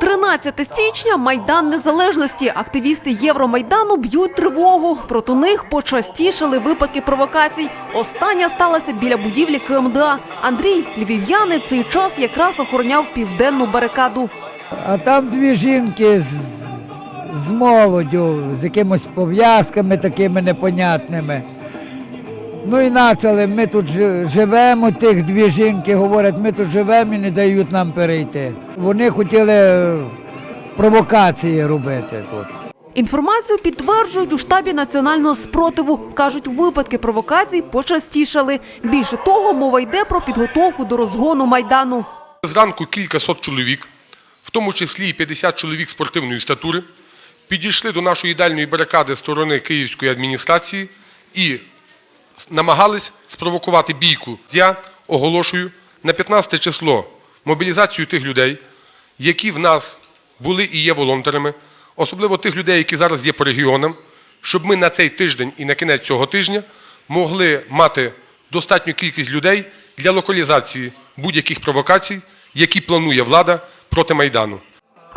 13 січня Майдан Незалежності. Активісти Євромайдану б'ють тривогу. Проти них почастішали випадки провокацій. Остання сталася біля будівлі КМДА. Андрій львів'яни в цей час якраз охороняв південну барикаду. А там дві жінки з, з молоддю, з якимось пов'язками такими непонятними. Ну і почали, ми тут жи- живемо, тих дві жінки говорять, ми тут живемо і не дають нам перейти. Вони хотіли е, провокації робити тут. Інформацію підтверджують у штабі національного спротиву. кажуть, випадки провокацій почастішали. Більше того, мова йде про підготовку до розгону майдану. Зранку кількасот чоловік, в тому числі і 50 чоловік спортивної статури, підійшли до нашої дальньої барикади сторони Київської адміністрації і намагались спровокувати бійку. Я оголошую на 15 число мобілізацію тих людей, які в нас були і є волонтерами, особливо тих людей, які зараз є по регіонам, щоб ми на цей тиждень і на кінець цього тижня могли мати достатню кількість людей для локалізації будь-яких провокацій, які планує влада проти Майдану.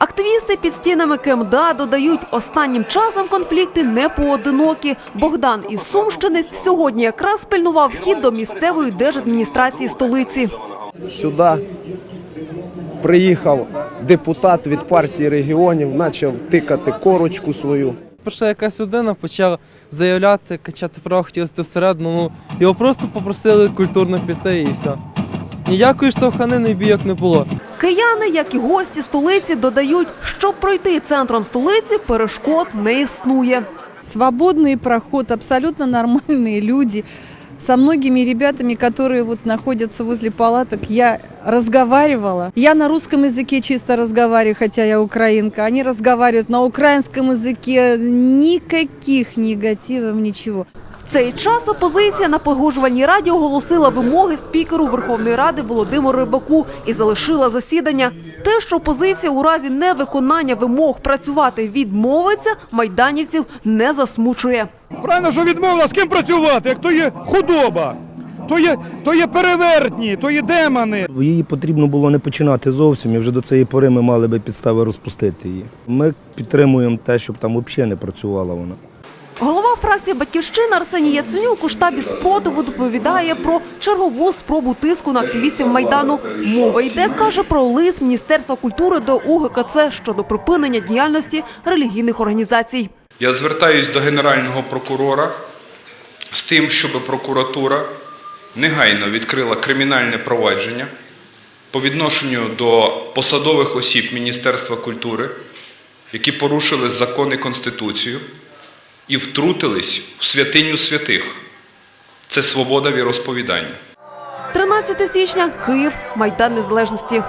Активісти під стінами КМДА додають, останнім часом конфлікти не поодинокі. Богдан із Сумщини сьогодні якраз пильнував вхід до місцевої держадміністрації столиці. Сюди приїхав депутат від партії регіонів, почав тикати корочку свою. Прийшла якась людина, почав заявляти, качати права, хотів зайти всередину. Ну, його просто попросили культурно піти і все. Ніякої штовханини і бійок не було. Кияни, як і гості столиці, додають, щоб пройти центром столиці, перешкод не існує. свободный проход, абсолютно нормальные люди. Со многими ребятами, которые вот находятся возле палаток, я разговаривала. Я на русском языке чисто разговариваю, хотя я украинка. Они разговаривают на украинском языке. Никаких негативов, ничего. Цей час опозиція на погоджувальній раді оголосила вимоги спікеру Верховної Ради Володимиру Рибаку і залишила засідання. Те, що опозиція у разі невиконання вимог працювати відмовиться, майданівців не засмучує. Правильно, що відмовила, з ким працювати, як то є худоба, то є, то є перевертні, то є демони. Її потрібно було не починати зовсім, і вже до цієї пори ми мали би підстави розпустити її. Ми підтримуємо те, щоб там взагалі не працювала вона. Голова фракції Батьківщина Арсеній Яценюк у штабі спротиву доповідає про чергову спробу тиску на активістів майдану. Мова йде, каже про лист Міністерства культури до УГКЦ щодо припинення діяльності релігійних організацій. Я звертаюсь до Генерального прокурора з тим, щоб прокуратура негайно відкрила кримінальне провадження по відношенню до посадових осіб Міністерства культури, які порушили закон і Конституцію і втрутились в святиню святих. Це свобода віросповідання. 13 січня Київ, Майдан Незалежності.